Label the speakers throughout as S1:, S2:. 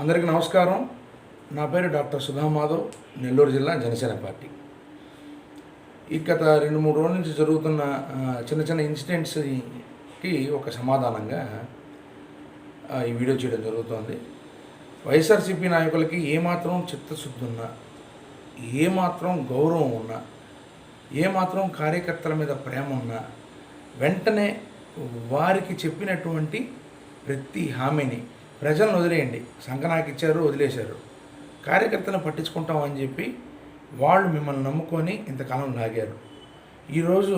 S1: అందరికీ నమస్కారం. నా పేరు డాక్టర్ సుధా మాధవ్ నెల్లూరు జిల్లా జనసేన పార్టీ. ఈ గత రెండు మూడు రోజుల నుంచి జరుగుతున్న చిన్న చిన్న ఇన్సిడెంట్స్కి ఒక సమాధానంగా ఈ వీడియో చేయడం జరుగుతోంది. వైఎస్ఆర్సీపీ నాయకులకి ఏమాత్రం చిత్తశుద్ధి ఉన్నా ఏమాత్రం గౌరవం ఉన్నా ఏమాత్రం కార్యకర్తల మీద ప్రేమ ఉన్నా వెంటనే వారికి చెప్పినటువంటి ప్రతి హామీని ప్రజలను వదిలేయండి. సంకనాకి ఇచ్చారు వదిలేశారు. కార్యకర్తలను పట్టించుకుంటామని చెప్పి వాళ్ళు మిమ్మల్ని నమ్ముకొని ఇంతకాలం లాగారు. ఈరోజు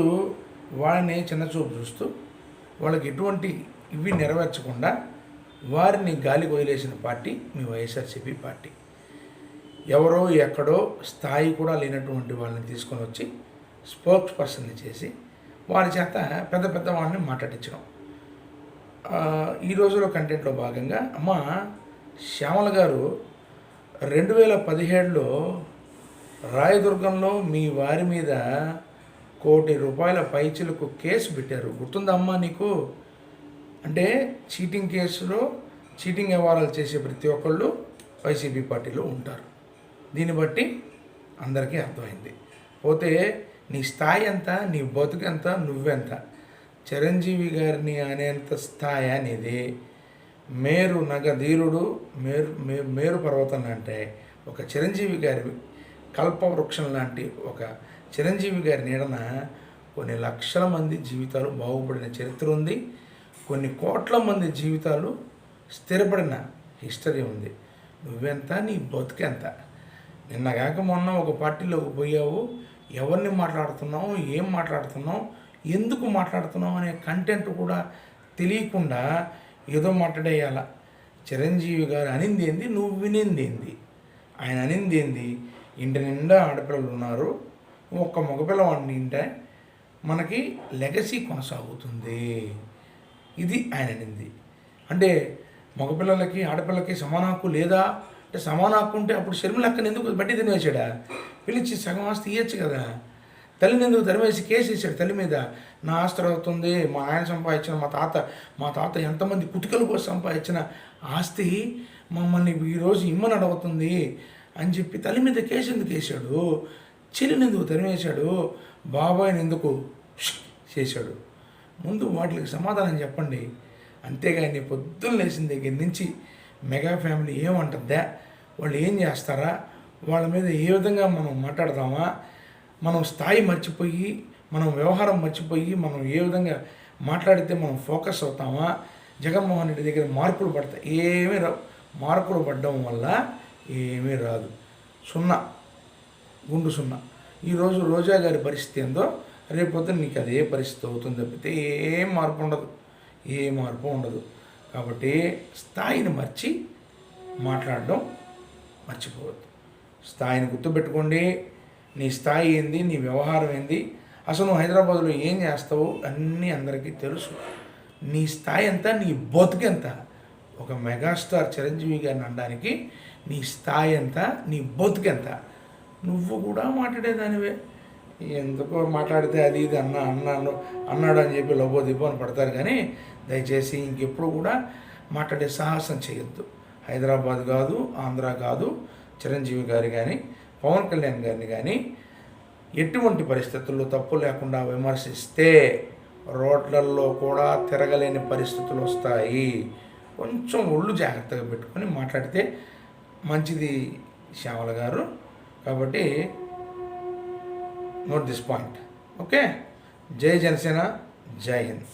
S1: వాళ్ళని చిన్నచూపు చూస్తూ వాళ్ళకి ఎటువంటి ఇవి నెరవేర్చకుండా వారిని గాలికి వదిలేసిన పార్టీ మీ వైఎస్ఆర్సీపీ పార్టీ. ఎవరో ఎక్కడో స్థాయి కూడా లేనటువంటి వాళ్ళని తీసుకొని వచ్చి స్పోక్స్ పర్సన్ని చేసి వారి చేత పెద్ద పెద్ద వాళ్ళని మాట్లాడించడం. ఈ రోజులో కంటెంట్లో భాగంగా అమ్మ శ్యామల గారు రెండు వేల పదిహేడులో రాయదుర్గంలో మీ వారి మీద కోటి రూపాయల పైచిలకు కేసు పెట్టారు. గుర్తుందా అమ్మా నీకు? అంటే చీటింగ్ కేసులో చీటింగ్ వ్యవహారాలు చేసే ప్రతి ఒక్కళ్ళు వైసీపీ పార్టీలో ఉంటారు. దీన్ని బట్టి అందరికీ అర్థమైంది. పోతే నీ స్థాయి ఎంత నీ బతుకు ఎంత నువ్వెంత? చిరంజీవి గారిని అనేంత స్థాయి అనేది మేరు నగధీరుడు మేరు మే- మేరు పర్వతం అంటే ఒక చిరంజీవి గారి కల్పవృక్షం లాంటి ఒక చిరంజీవి గారి నీడన కొన్ని లక్షల మంది జీవితాలు బాగుపడిన చరిత్ర ఉంది. కొన్ని కోట్ల మంది జీవితాలు స్థిరపడిన హిస్టరీ ఉంది. నువ్వెంత నీ బతుకెంత? నిన్నగాక మొన్న ఒక పార్టీలోకి పోయావు. ఎవరిని మాట్లాడుతున్నావు? ఏం మాట్లాడుతున్నావు? ఎందుకు మాట్లాడుతున్నావు అనే కంటెంట్ కూడా తెలియకుండా ఏదో మాట్లాడేయాల. చిరంజీవి గారు అనింది ఏంది? నువ్వు వినింది ఏంది? ఆయన అనింది ఏంది? ఇంటి నిండా ఆడపిల్లలు ఉన్నారు. ఒక్క మగపిల్లవాడిని ఇంటే మనకి లెగసీ కొనసాగుతుంది. ఇది ఆయన అనింది. అంటే మగపిల్లలకి ఆడపిల్లకి సమాన హక్కు లేదా? అంటే సమాన హక్కు ఉంటే అప్పుడు షర్మిలక్కని ఎందుకు బట్టి తినేసాడా? పిలిచి సగం ఆస్తి ఇవ్వచ్చు కదా. తల్లిని ఎందుకు తరిమేసి కేసు వేసాడు తల్లి మీద. నా ఆస్తి అవుతుంది మా ఆయన సంపాదించిన మా తాత మా తాత ఎంతమంది కుటికల కోసం సంపాదించిన ఆస్తి మమ్మల్ని ఈరోజు ఇమ్మని అడుగుతుంది అని చెప్పి తల్లి మీద కేసు ఎందుకు వేసాడు చెల్లిని ఎందుకు తరిమేశాడు బాబాయ్ని ఎందుకు చేశాడు? ముందు వాటికి సమాధానం చెప్పండి. అంతేగాని పొద్దున్న లేచిన దగ్గర నుంచి మెగా ఫ్యామిలీ ఏమంటుందా వాళ్ళు ఏం చేస్తారా? వాళ్ళ మీద ఏ విధంగా మనం మాట్లాడతామా? మనం స్థాయి మర్చిపోయి మనం వ్యవహారం మర్చిపోయి మనం ఏ విధంగా మాట్లాడితే మనం ఫోకస్ అవుతామా జగన్మోహన్ రెడ్డి దగ్గర మార్పులు పడతాయి ఏమీ రావు మార్పులు పడడం వల్ల ఏమీ రాదు. సున్నా గుండు సున్నా. ఈరోజు రోజా గారి పరిస్థితి ఏందో రేపొద్దు నీకు అదే పరిస్థితి అవుతుంది తప్పితే ఏం మార్పు ఉండదు. ఏ మార్పు ఉండదు. కాబట్టి స్థాయిని మర్చి మాట్లాడడం మర్చిపోవద్దు. స్థాయిని గుర్తుపెట్టుకోండి. నీ స్థాయి ఏంది నీ వ్యవహారం ఏంది అసలు నువ్వు హైదరాబాద్లో ఏం చేస్తావు అన్నీ అందరికీ తెలుసు. నీ స్థాయి ఎంత నీ బతుకెంత ఒక మెగాస్టార్ చిరంజీవి గారిని అనడానికి నీ స్థాయి ఎంత నీ బతుకెంత నువ్వు కూడా మాట్లాడేదానివే. ఎందుకో మాట్లాడితే అది ఇది అన్న అన్నాను అన్నాడు అని చెప్పి లోబో దిబ్బో అని పడతారు కానీ దయచేసి ఇంకెప్పుడు కూడా మాట్లాడే సాహసం చేయొద్దు. హైదరాబాద్ కాదు ఆంధ్ర కాదు చిరంజీవి గారు కానీ పవన్ కళ్యాణ్ గారిని కానీ ఎటువంటి పరిస్థితుల్లో తప్పు లేకుండా విమర్శిస్తే రోడ్లలో కూడా తిరగలేని పరిస్థితులు వస్తాయి. కొంచెం ఒళ్ళు జాగ్రత్తగా పెట్టుకొని మాట్లాడితే మంచిది శ్యామల గారు. కాబట్టి నోట్ దిస్ పాయింట్ ఓకే జై జనసేన జై హింద్.